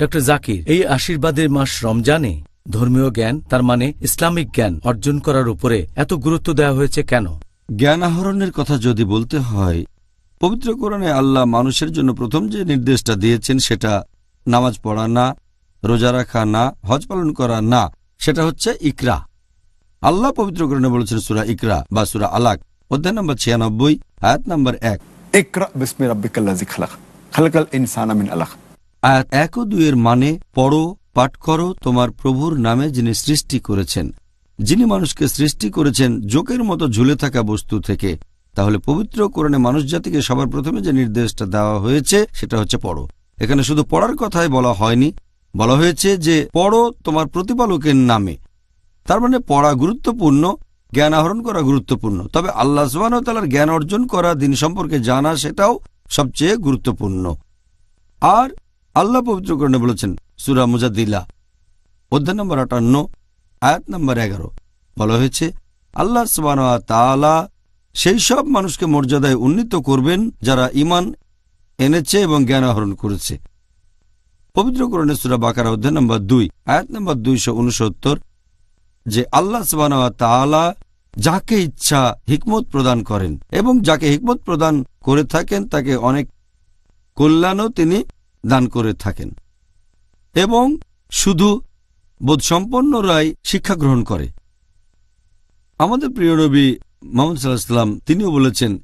Doctor Zakir এই আশীর্বাদের মাস রমজানে? ধর্মীয় জ্ঞান তার মানে ইসলামিক জ্ঞান অর্জন করার উপরে এত গুরুত্ব দেওয়া হয়েছে কেন? জ্ঞান আহরণের কথা যদি বলতে হয় পবিত্র কোরআনে আল্লাহ মানুষের জন্য প্রথম যে নির্দেশটা দিয়েছেন সেটা নামাজ পড়া না রোজা রাখা না হজ পালন করা না সেটা হচ্ছে ইকরা। আল্লাহ পবিত্র কোরআনে বলেছেন সুরা ইকরা বা সুরা আলাক অধ্যায় নম্বর ছিয়ানব্বই আয়াত নম্বর এক। ইকরা খালাকাল ইনসান আমিন আয়াত এক ও দুইয়ের মানে পড়ো, পাঠ করো তোমার প্রভুর নামে যিনি সৃষ্টি করেছেন। যিনি মানুষকে সৃষ্টি করেছেন, জোকের মতো ঝুলে থাকা বস্তু থেকে। তাহলে পবিত্র কোরআনে মানুষ জাতিকে সবার প্রথমে যে নির্দেশটা দেওয়া হয়েছে, সেটা হচ্ছে পড়ো। এখানে শুধু পড়ার কথাই বলা হয়নি। বলা হয়েছে যে, পড়ো তোমার প্রতিপালকের নামে। তার মানে পড়া গুরুত্বপূর্ণ, জ্ঞান আহরণ করা গুরুত্বপূর্ণ। তবে আল্লাহ সুবাহতালার জ্ঞান অর্জন করা, দিন সম্পর্কে জানা, সেটাও সবচেয়ে গুরুত্বপূর্ণ। আর আল্লাহ পবিত্রকরণে বলেছেন, সুরা মুজাদ্দিল্লা অধ্যায় নম্বর আটান্ন, আয়াত নম্বর এগারো। বলা হয়েছে, আল্লাহ তাআলা সেই সব মানুষকে মর্যাদায় উন্নীত করবেন যারা ইমান এনেছে এবং জ্ঞান আহরণ করেছে। পবিত্রকরণে সুরা বাকার অধ্যায় নম্বর দুই, আয়াত নম্বর দুইশো উনসত্তর, যে আল্লাহ সুবাহ তাআলা যাকে ইচ্ছা হিকমত প্রদান করেন এবং যাকে হিকমত প্রদান করে থাকেন, তাকে অনেক কল্যাণও তিনি দান করে থাকেন। এবং শুধু বোধসম্পন্নরাই শিক্ষা গ্রহণ করে। আমাদের প্রিয় নবী মোহাম্মদ সাল্লাহ সাল্লাম তিনিও বলেছেন,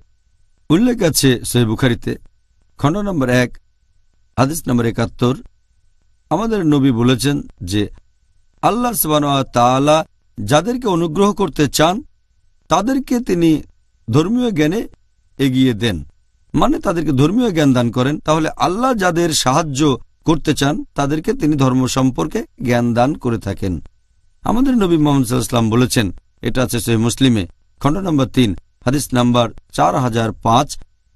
উল্লেখ আছে সহি বুখারিতে, খণ্ড নম্বর এক, হাদিস নম্বর একাত্তর। আমাদের নবী বলেছেন যে, আল্লাহ তাআলা যাদেরকে অনুগ্রহ করতে চান, তাদেরকে তিনি ধর্মীয় জ্ঞানে এগিয়ে দেন। মানে তাদেরকে ধর্মীয় জ্ঞান দান করেন, তাহলে আল্লাহ যাদের সাহায্য করতে চান, তাদেরকে তিনি ধর্ম সম্পর্কে জ্ঞান দান করে থাকেন। আমাদের নবী মোহাম্মদ সাল্লাহাম বলেছেন, এটা আছে সহি মুসলিমে, খণ্ড নম্বর তিন, হাদিস নাম্বার চার হাজার পাঁচ,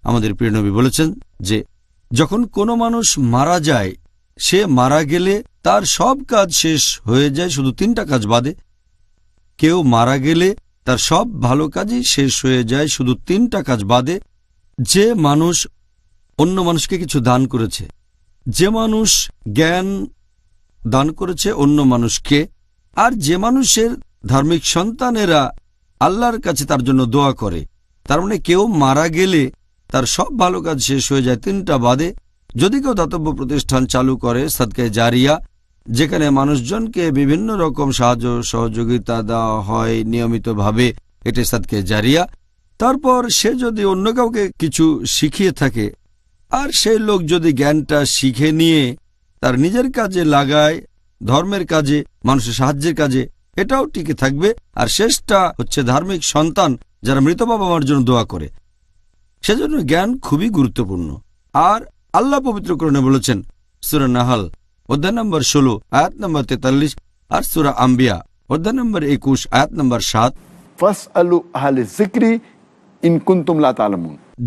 আমাদের প্রিয় নবী বলেছেন যে, যখন কোনো মানুষ মারা যায়, সে মারা গেলে তার সব কাজ শেষ হয়ে যায়, শুধু তিনটা কাজ বাদে। কেউ মারা গেলে তার সব ভালো কাজই শেষ হয়ে যায়, শুধু তিনটা কাজ বাদে। যে মানুষ অন্য মানুষকে কিছু দান করেছে, যে মানুষ জ্ঞান দান করেছে অন্য মানুষকে, আর যে মানুষের ধার্মিক সন্তানেরা আল্লাহর কাছে তার জন্য দোয়া করে, তার মানে কেউ মারা গেলে তার সব ভালো কাজ শেষ হয়ে যায় তিনটা বাদে। যদি কেউ দাতব্য প্রতিষ্ঠান চালু করে, সাদকায় জারিয়া, যেখানে মানুষজনকে বিভিন্ন রকম সাহায্য সহযোগিতা দেওয়া হয় নিয়মিতভাবে এটি সাদকে জারিয়া। তারপর সে যদি অন্য কাউকে কিছু শিখিয়ে থাকে, আর সেই লোক যদি জ্ঞানটা শিখে নিয়ে তার নিজের কাজে লাগায়, ধর্মের কাজে, মানুষের সাহায্যের কাজে, এটাও টিকে থাকবে। আর শেষটা হচ্ছে ধার্মিক সন্তান যারা মৃত বাবা মার জন্য দোয়া করে। সেজন্য জ্ঞান খুবই গুরুত্বপূর্ণ। আর আল্লাহ পবিত্র করণে বলেছেন, সুরা নাহাল, অধ্যায় নম্বর ষোলো, আয়াত নম্বর তেতাল্লিশ, আর সুরা আম্বিয়া, অধ্যায় নম্বর একুশ, আয়াত নম্বর সাত। ফাস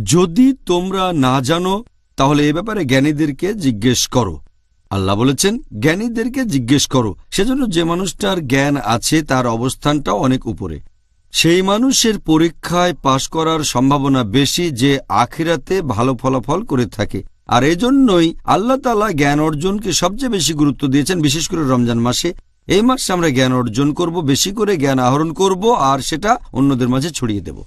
যদি তোমরা না জানো, তাহলে এ ব্যাপারে জ্ঞানীদেরকে জিজ্ঞেস করো। আল্লাহ বলেছেন, জ্ঞানীদেরকে জিজ্ঞেস করো। সেজন্য যে মানুষটার জ্ঞান আছে, তার অবস্থানটাও অনেক উপরে। সেই মানুষের পরীক্ষায় পাশ করার সম্ভাবনা বেশি যে আখিরাতে ভালো ফলাফল করে থাকে। আর এজন্যই আল্লাহ তালা জ্ঞান অর্জনকে সবচেয়ে বেশি গুরুত্ব দিয়েছেন, বিশেষ করে রমজান মাসে। এই মাসে আমরা জ্ঞান অর্জন করব, বেশি করে জ্ঞান আহরণ করব, আর সেটা অন্যদের মাঝে ছড়িয়ে দেব।